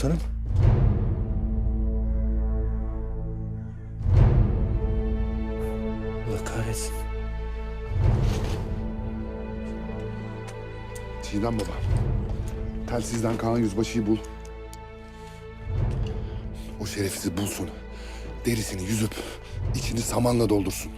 komutanım. Allah kahretsin. Çiğdem baba. Telsizden Kaan Yüzbaşı'yı bul. O şerefsizi bulsun. Derisini yüzüp içini samanla doldursun.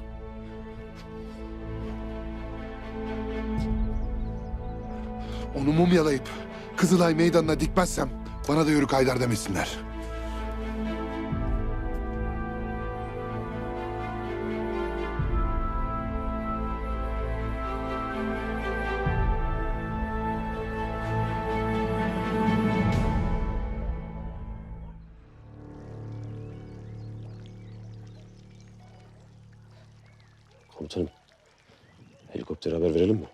Onu mumyalayıp Kızılay meydanına dikmezsem bana da yörük Haydar demesinler. Komutanım. Helikoptere haber verelim mi?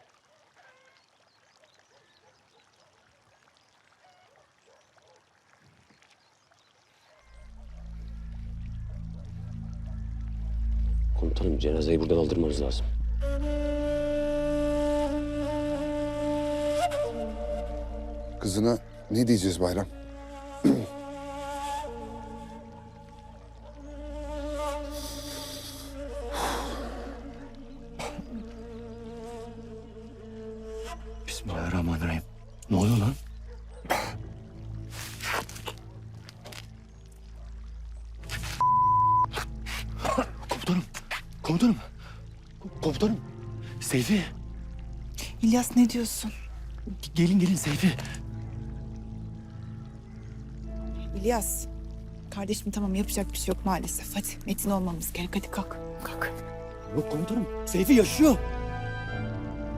Cenazeyi buradan aldırmamız lazım. Kızına ne diyeceğiz Bayram? Bismillahirrahmanirrahim. Ne oluyor lan? İlyas ne diyorsun? Gelin gelin Seyfi. İlyas. Kardeşim tamam yapacak bir şey yok maalesef. Hadi Metin olmamız gerek. Hadi kalk. Kalk. Yok komutanım. Seyfi yaşıyor.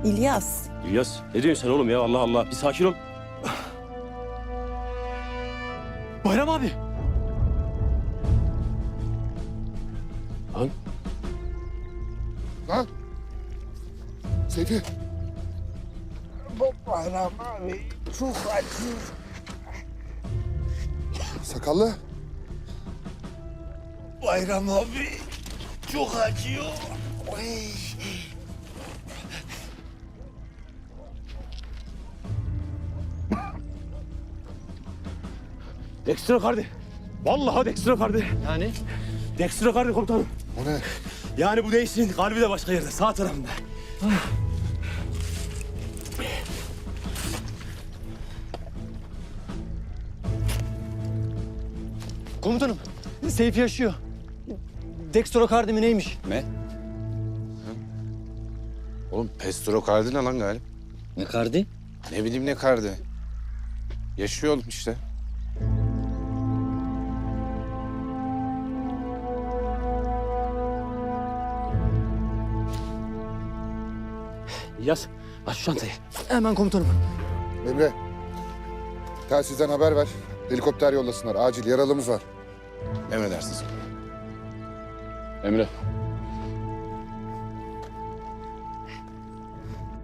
İlyas. İlyas ne diyorsun sen oğlum ya Allah Allah. Bir sakin ol. Bayram abi. Lan Lan! Seyfi! Bayram abi çok acı. Sakallı! Bayram abi çok acıyor. Oy. Dextra kardi. Vallahi Dextra kardi. Yani? Dextra kardi komutanım. O ne? Yani bu değilsin. Kalbi de başka yerde. Sağ tarafında. Komutanım. Seyfi yaşıyor. Dextrokardi mi neymiş? Ne? Oğlum pestro kardı ne lan Galip? Ne kardi? Ne bileyim ne kardı. Yaşıyor oğlum işte. İlyas aç şu çantayı. Hemen komutanım. Emre. Telsizden haber ver. Helikopter yollasınlar. Acil yaralımız var. Emredersiniz. Emre.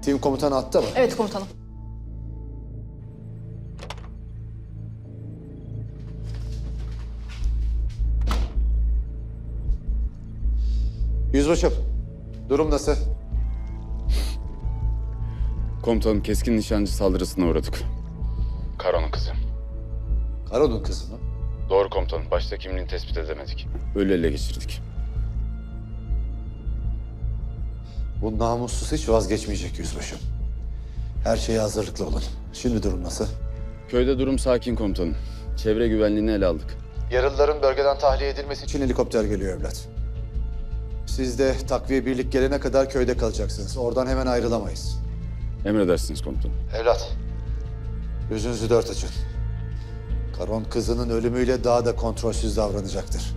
Tim komutanı attı mı? Evet komutanım. Yüzbaşım, durum nasıl? Komutanım keskin nişancı saldırısına uğradık. Karo'nun kızı. Karo'nun kızı mı? Doğru komutanım. Başta kimliğini tespit edemedik. Ölü ele geçirdik. Bu namussuz hiç vazgeçmeyecek yüzbaşım. Her şeye hazırlıklı olun. Şimdi durum nasıl? Köyde durum sakin komutanım. Çevre güvenliğini ele aldık. Yaralıların bölgeden tahliye edilmesi için helikopter geliyor evlat. Siz de takviye birlik gelene kadar köyde kalacaksınız. Oradan hemen ayrılamayız. Emredersiniz komutanım. Evlat, gözünüzü dört açın. Karon kızının ölümüyle daha da kontrolsüz davranacaktır.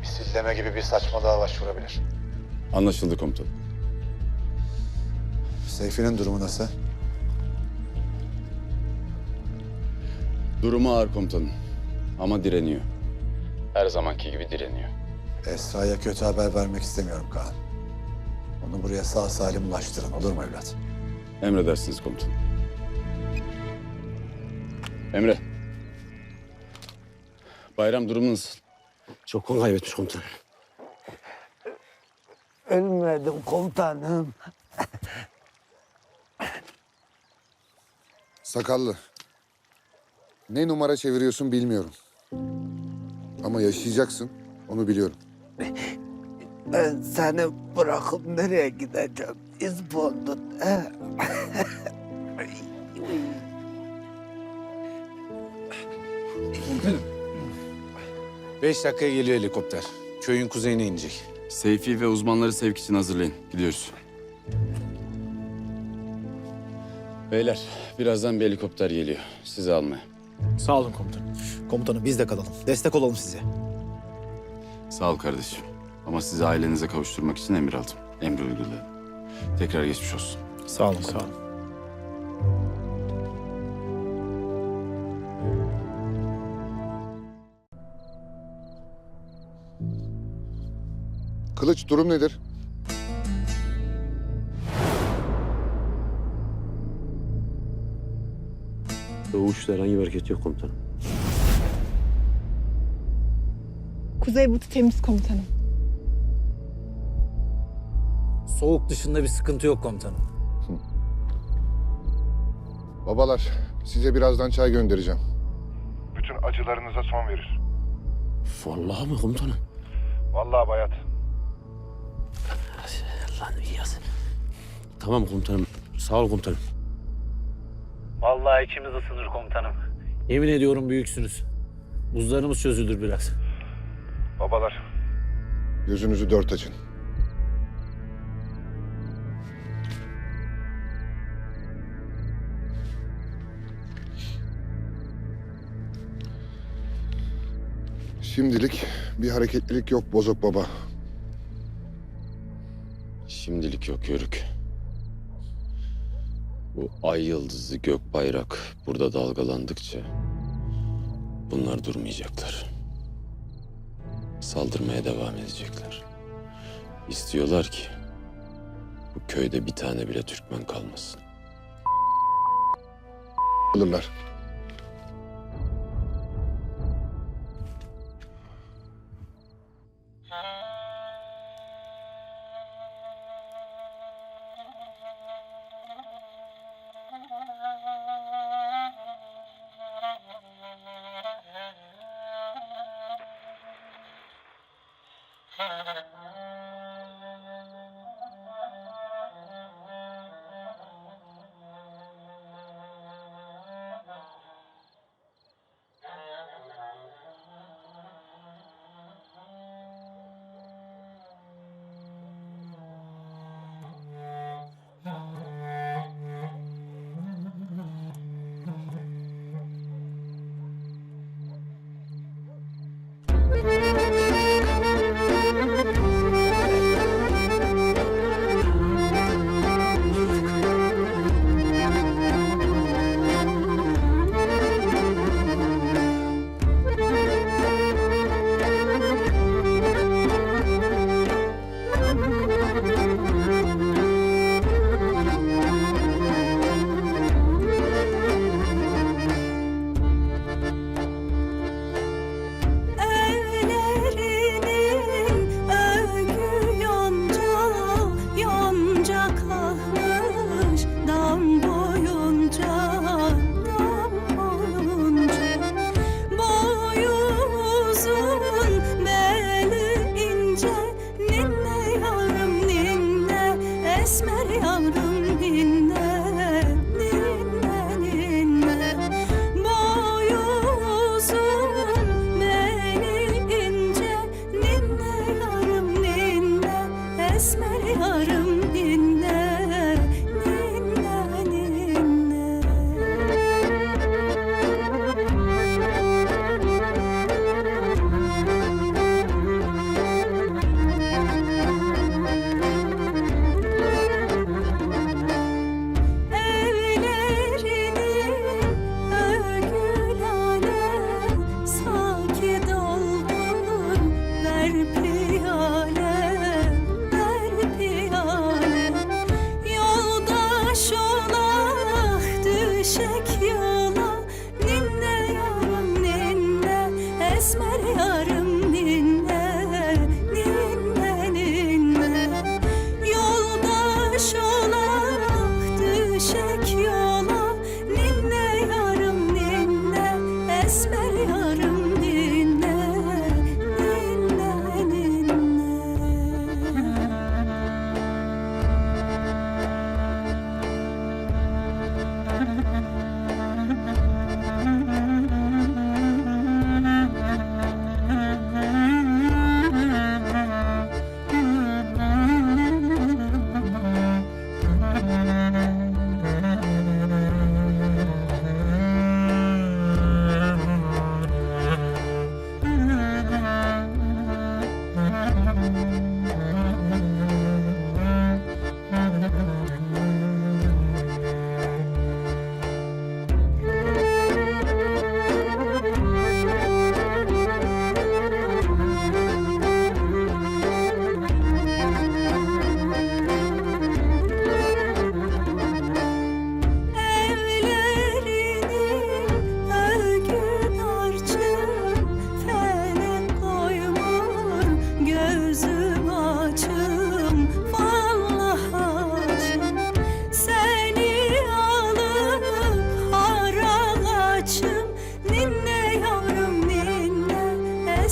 Misilleme gibi bir saçmalığa başvurabilir. Anlaşıldı komutanım. Seyfi'nin durumu nasıl? Durumu ağır komutanım. Ama direniyor. Her zamanki gibi direniyor. Esra'ya kötü haber vermek istemiyorum Kaan. Onu buraya sağ salim ulaştırın olur mu evlat? Emredersiniz komutanım. Emre. Bayram durumu nasıl? Çok kan kaybetmiş komutanım. Ölmedim komutanım. Sakallı. Ne numara çeviriyorsun bilmiyorum. Ama yaşayacaksın, onu biliyorum. Ben seni bırakıp nereye gideceğim? İzbondut. he? Beş dakikaya geliyor helikopter. Köyün kuzeyine inecek. Seyfi ve uzmanları sevk için hazırlayın. Gidiyoruz. Beyler, birazdan bir helikopter geliyor. Sizi almaya. Sağ olun komutanım. Komutanım biz de kalalım. Destek olalım size. Sağ ol kardeşim. Ama sizi ailenize kavuşturmak için emir aldım. Emri uyguladım. Tekrar geçmiş olsun. Sağ olun. Sağ olun. Kılıç durum nedir? Doğuşta herhangi bir hareket yok komutanım. Kuzey butu temiz komutanım. Soğuk dışında bir sıkıntı yok komutanım. Babalar, size birazdan çay göndereceğim. Bütün acılarınıza son verir. Vallahi mi komutanım? Vallahi bayat. Tamam komutanım. Sağ ol komutanım. Vallahi içimiz ısınır komutanım. Yemin ediyorum büyüksünüz. Buzlarımız çözülür biraz. Babalar, Gözünüzü dört açın. Şimdilik bir hareketlilik yok Bozok Baba. Şimdilik yok yörük. Bu ay yıldızı gök bayrak burada dalgalandıkça bunlar durmayacaklar. Saldırmaya devam edecekler. İstiyorlar ki bu köyde bir tane bile Türkmen kalmasın. Alırlar. take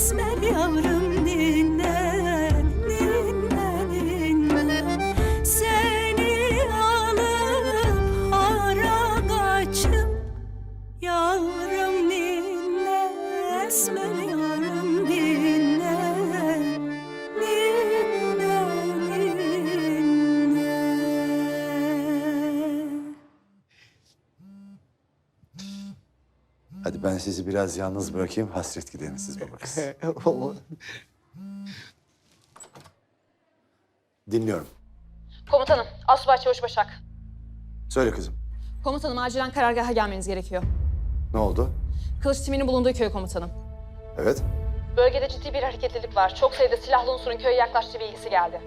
esmer yavrum sizi biraz yalnız bırakayım. Hasret giderin siz baba kız. Dinliyorum. Komutanım, Asubay Çavuş Başak. Söyle kızım. Komutanım acilen karargaha gelmeniz gerekiyor. Ne oldu? Kılıç timinin bulunduğu köy komutanım. Evet. Bölgede ciddi bir hareketlilik var. Çok sayıda silahlı unsurun köye yaklaştığı bilgisi geldi.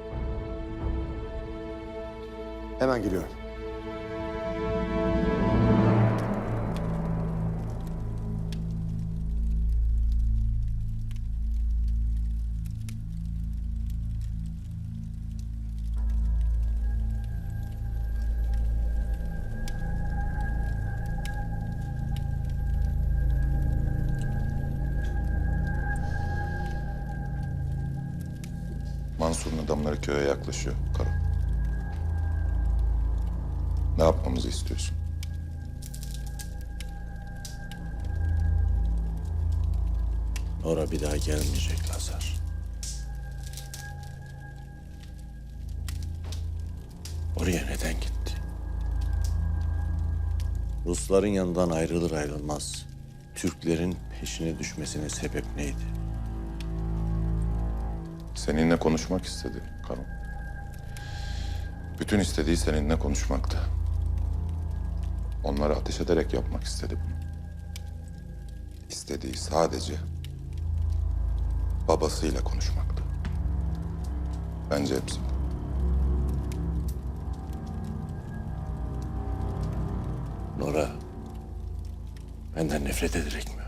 Hemen geliyorum. Köye yaklaşıyor Karo. Ne yapmamızı istiyorsun? Nora bir daha gelmeyecek Lazar. Oraya neden gitti? Rusların yanından ayrılır ayrılmaz Türklerin peşine düşmesine sebep neydi? Seninle konuşmak istedi Karo. Bütün istediği seninle konuşmaktı. Onları ateş ederek yapmak istedi bunu. İstediği sadece babasıyla konuşmaktı. Bence hepsi bu. Nora benden nefret ederek mi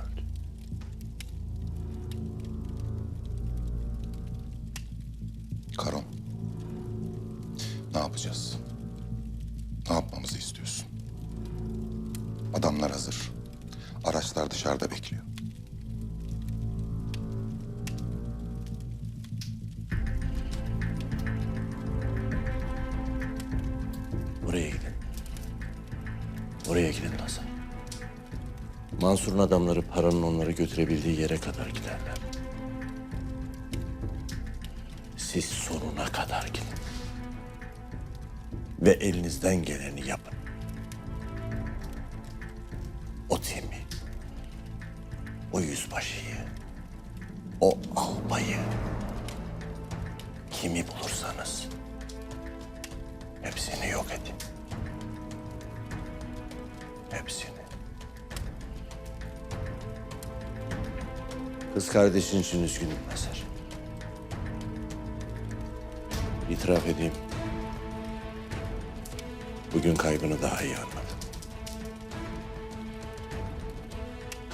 Ne yapacağız? Ne yapmamızı istiyorsun? Adamlar hazır. Araçlar dışarıda bekliyor. Oraya gidin. Oraya gidin Lazar. Mansur'un adamları paranın onları götürebildiği yere kadar giderler. Siz sonuna kadar gidin. Ve elinizden geleni yapın. O timi, o yüzbaşıyı, o albayı, kimi bulursanız hepsini yok edin. Hepsini. Kız kardeşin için üzgünüm Mazhar. İtiraf edeyim. Bugün kaybını daha iyi anladım.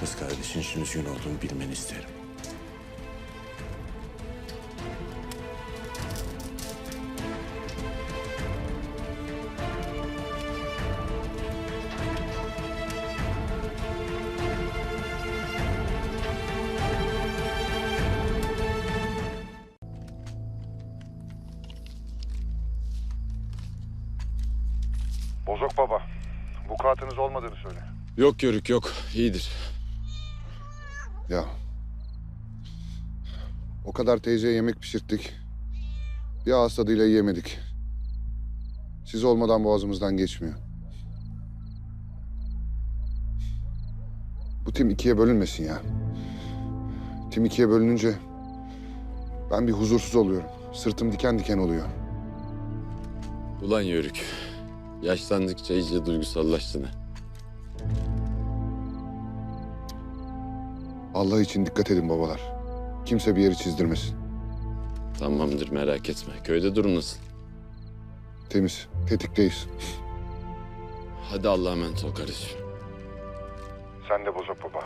Kız kardeşin için üzgün olduğumu bilmeni isterim. Bozok baba. Vukuatınız olmadığını söyle. Yok Yörük yok. İyidir. Ya. O kadar teyzeye yemek pişirttik. Bir ağız tadıyla yiyemedik. Siz olmadan boğazımızdan geçmiyor. Bu tim ikiye bölünmesin ya. Tim ikiye bölününce ben bir huzursuz oluyorum. Sırtım diken diken oluyor. Ulan Yörük. Yaşlandıkça iyice duygusallaştın. Allah için dikkat edin babalar. Kimse bir yeri çizdirmesin. Tamamdır merak etme. Köyde durum nasıl? Temiz, tetikteyiz. Hadi Allah'a emanet ol kardeşim. Sen de Bozok baba.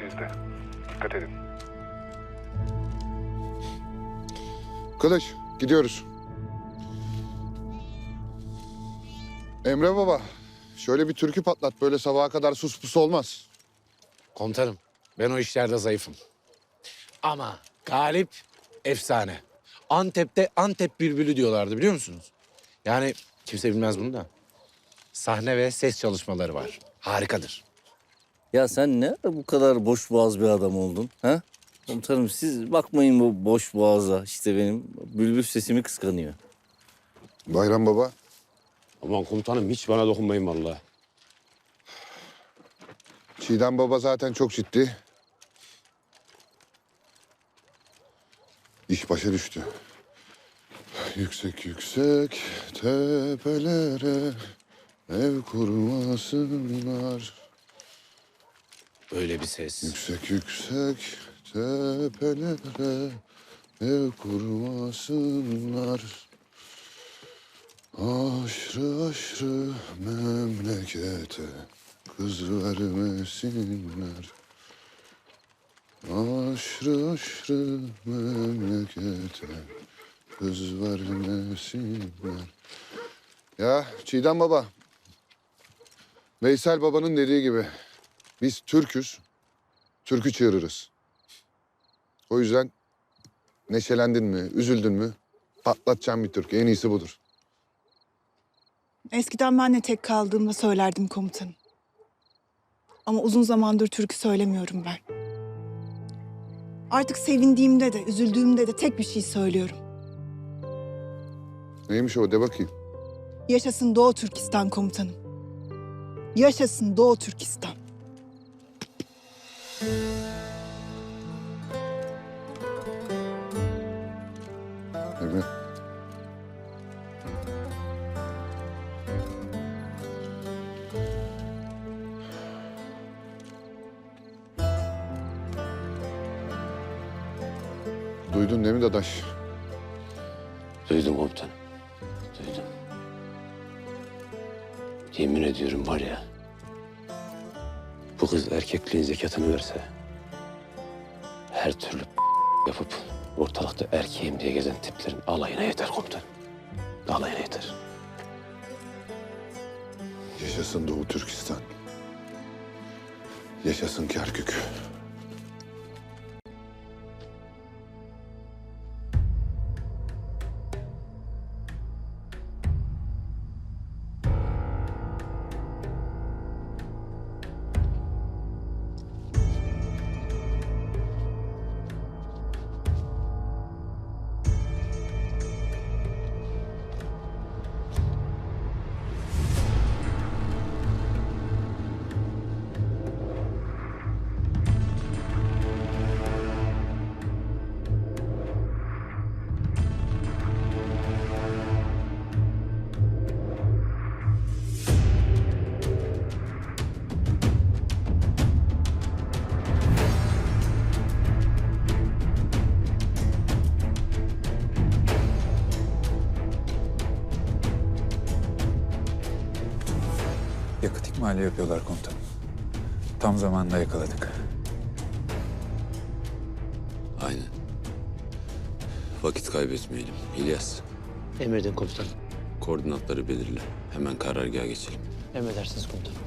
Siz de. Dikkat edin. Kılıç, gidiyoruz. Emre baba, şöyle bir türkü patlat. Böyle sabaha kadar sus pus olmaz. Komutanım ben o işlerde zayıfım. Ama Galip efsane. Antep'te Antep bülbülü diyorlardı biliyor musunuz? Yani kimse bilmez bunu da. Sahne ve ses çalışmaları var. Harikadır. Ya sen ne ara bu kadar boş boğaz bir adam oldun? Ha? Komutanım siz bakmayın bu boş boğaza. İşte benim bülbül sesimi kıskanıyor. Bayram baba, Aman komutanım hiç bana dokunmayın vallahi. Çiğdem baba zaten çok ciddi. İş başa düştü. Yüksek yüksek tepelere ev kurmasınlar. Öyle bir ses. Yüksek yüksek tepelere ev kurmasınlar. Aşrı aşrı memlekete kız vermesinler. Aşrı aşrı memlekete kız vermesinler. Ya Çiğdem baba. Veysel babanın dediği gibi biz Türk'üz. Türk'ü çığırırız. O yüzden neşelendin mi, üzüldün mü patlatacağım bir türkü. En iyisi budur. Eskiden ben de tek kaldığımda söylerdim komutanım. Ama uzun zamandır türkü söylemiyorum ben. Artık sevindiğimde de, üzüldüğümde de tek bir şey söylüyorum. Neymiş o de bakayım. Yaşasın Doğu Türkistan komutanım. Yaşasın Doğu Türkistan. Duydun değil mi Dadaş? Duydum komutanım. Duydum. Yemin ediyorum var ya. Bu kız erkekliğin zekatını verse... ...her türlü yapıp ortalıkta erkeğim diye gezen tiplerin alayına yeter komutanım. Alayına yeter. Yaşasın Doğu Türkistan. Yaşasın Kerkük. Yakıt ikmali yapıyorlar komutanım. Tam zamanında yakaladık. Aynen. Vakit kaybetmeyelim. İlyas, Emredin komutanım. koordinatları belirle. Hemen karargaha geçelim. Emredersiniz komutanım.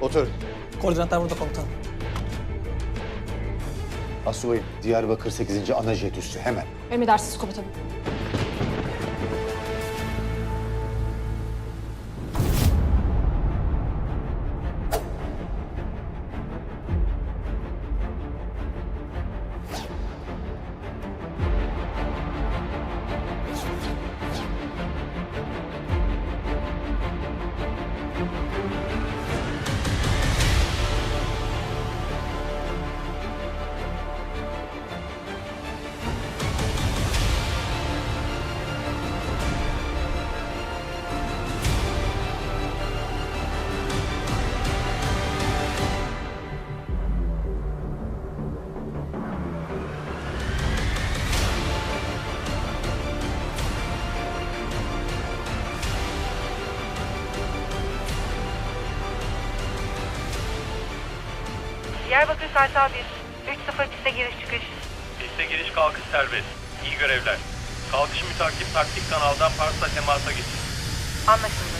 Otur. Koordinatlar burada komutanım. Asubayım, Diyarbakır 8. Ana Jet Üssü hemen. Emredersiniz komutanım. Diyarbakır Kartal 1. 3-0 piste giriş çıkış. Piste giriş kalkış serbest. İyi görevler. Kalkış mütakip taktik kanaldan Pars'la temasa geçin. Anlaşıldı.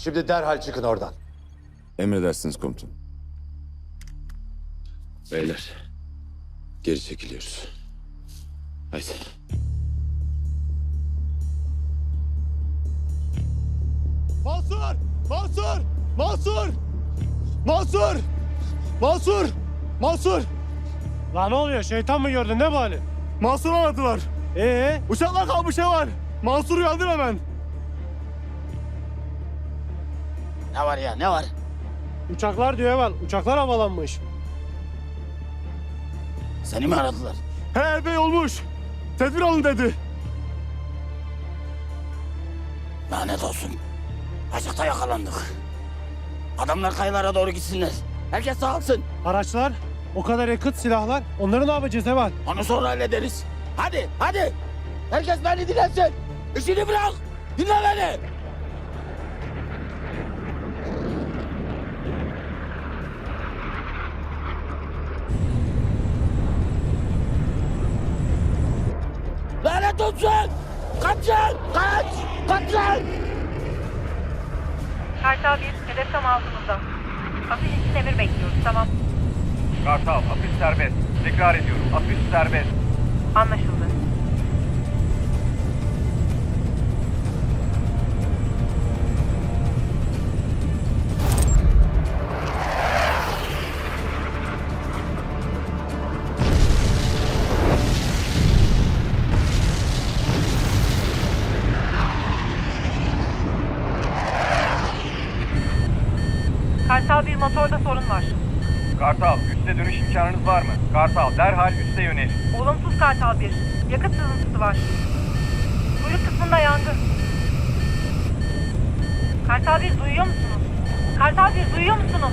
Şimdi derhal çıkın oradan. Emredersiniz komutanım. Beyler, geri çekiliyoruz. Haydi. Mansur! Mansur! Mansur! Mansur! Mansur! Mansur! Lan ne oluyor? Şeytan mı gördün? Ne bu hali? Mansur aradılar. Ee? Uçaklar kalmış ne var? Mansur uyandır hemen. Ne var ya ne var? Uçaklar diyor hemen. Uçaklar havalanmış. Seni mi aradılar? He epey olmuş. Tedbir alın dedi. Lanet olsun. Açıkta yakalandık. Adamlar kayalara doğru gitsinler. Herkes sağ Araçlar, o kadar yakıt, silahlar. Onları ne yapacağız hemen? Onu sonra hallederiz. Hadi hadi. Herkes beni dinlesin. İşini bırak. Dinle beni. Olsun. Kaçın. Kaç. Kaçın. Kartal 1. Hedef tam altımızda. Atış için emir bekliyoruz. Tamam. Kartal, atış serbest. Tekrar ediyorum, atış serbest. Anlaşıldı. Sorun var. Kartal, üste dönüş imkanınız var mı? Kartal, derhal üste yönelin. Olumsuz Kartal 1. Yakıt sızıntısı var. Kuyruk kısmında yangın. Kartal 1 duyuyor musunuz? Kartal 1 duyuyor musunuz?